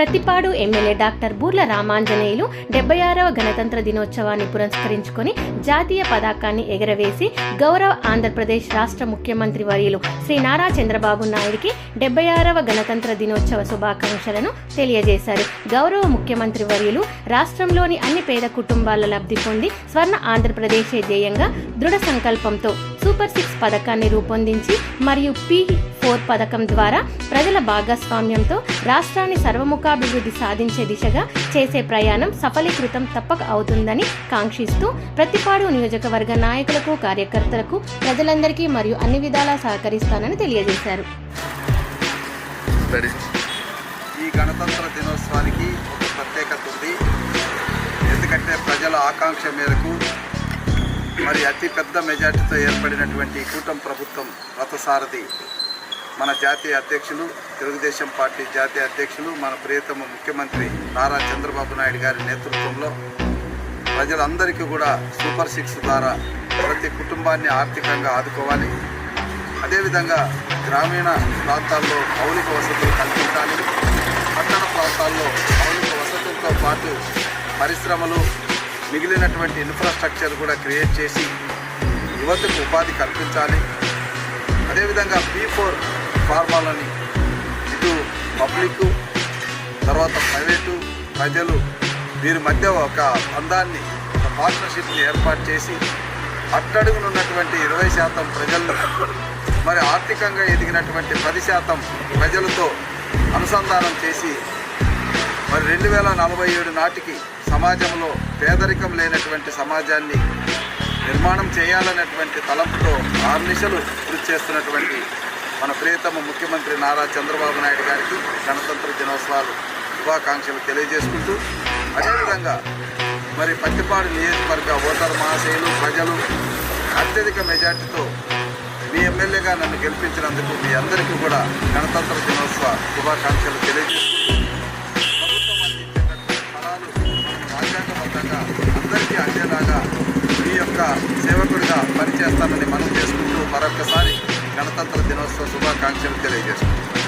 Prathipadu MLA doctor Burla Ramanjaneyulu డెబ్బై ఆరవ గణతంత్ర దినోత్సవాన్ని పురస్కరించుకొని జాతీయ పతాకాన్ని ఎగరవేసి గౌరవ ఆంధ్రప్రదేశ్ రాష్ట్ర ముఖ్యమంత్రి వర్యులు శ్రీ నారా చంద్రబాబు నాయుడికి డెబ్బై ఆరవ గణతంత్ర దినోత్సవ శుభాకాంక్షలను తెలియజేశారు. గౌరవ ముఖ్యమంత్రి వర్యులు రాష్ట్రంలోని అన్ని పేద కుటుంబాల లబ్ధి పొంది స్వర్ణ ఆంధ్రప్రదేశే ధ్యేయంగా దృఢ సంకల్పంతో సూపర్ సిక్స్ పథకాన్ని రూపొందించి మరియు పి ఫోర్ పథకం ద్వారా ప్రజల భాగస్వామ్యంతో రాష్ట్రాన్ని సర్వముఖాభివృద్ధి సాధించే దిశగా చేసే ప్రయాణం సఫలీకృతం తప్పక అవుతుందని కాంక్షిస్తూ ప్రతిపాడు నియోజకవర్గ నాయకులకు కార్యకర్తలకు ప్రజలందరికీ మరియు అన్ని విధాలా సహకరిస్తానని తెలియజేశారు. ఈ గణతంత్ర దినోత్సవానికి ఒక ప్రత్యేకత ఉంది. ఎందుకంటే ప్రజల ఆకాంక్ష మేరకు మరి అతి పెద్ద మెజార్టీతో ఏర్పడినటువంటి కూటమి ప్రభుత్వం రథసారథి మన జాతీయ అధ్యక్షులు తెలుగుదేశం పార్టీ జాతీయ అధ్యక్షులు మన ప్రియతమ ముఖ్యమంత్రి నారా చంద్రబాబు నాయుడు గారి నేతృత్వంలో ప్రజలందరికీ కూడా సూపర్ సిక్స్ ద్వారా ప్రతి కుటుంబాన్ని ఆర్థికంగా ఆదుకోవాలి. అదేవిధంగా గ్రామీణ ప్రాంతాల్లో మౌలిక వసతులు కల్పించాలి. పట్టణ ప్రాంతాల్లో మౌలిక వసతులతో పాటు పరిశ్రమలు మిగిలినటువంటి ఇన్ఫ్రాస్ట్రక్చర్ కూడా క్రియేట్ చేసి యువతకు ఉపాధి కల్పించాలి. అదేవిధంగా పీ ఫోర్ ఫార్మాలని ఇటు పబ్లిక్ తర్వాత ప్రైవేటు ప్రజలు వీరి మధ్య ఒక బంధాన్ని ఒక పార్ట్నర్షిప్ని ఏర్పాటు చేసి అట్టడుగునున్నటువంటి ఇరవై శాతం ప్రజలు మరి ఆర్థికంగా ఎదిగినటువంటి పది శాతం ప్రజలతో అనుసంధానం చేసి మరి రెండు వేల నలభై ఏడు నాటికి సమాజంలో పేదరికం లేనటువంటి సమాజాన్ని నిర్మాణం చేయాలనేటువంటి తలంపుతో ఆర్నిశలు కృషి చేస్తున్నటువంటి మన ప్రియతమ ముఖ్యమంత్రి నారా చంద్రబాబు నాయుడు గారికి గణతంత్ర దినోత్సవాలు శుభాకాంక్షలు తెలియజేసుకుంటూ అదేవిధంగా మరి పత్తిపాడు నియోజకవర్గ ఓటర్ మహాశయులు ప్రజలు అత్యధిక మెజార్టీతో మీ ఎమ్మెల్యేగా నన్ను గెలిపించినందుకు మీ అందరికీ కూడా గణతంత్ర దినోత్సవ శుభాకాంక్షలు తెలియజేసుకుంటూ అందరికీ అందేలాగా మీ యొక్క సేవకుడిగా పనిచేస్తానని మనం చేసుకుంటూ మరొకసారి గణతంత్ర దినోత్సవ శుభాకాంక్షలు తెలియజేస్తున్నాను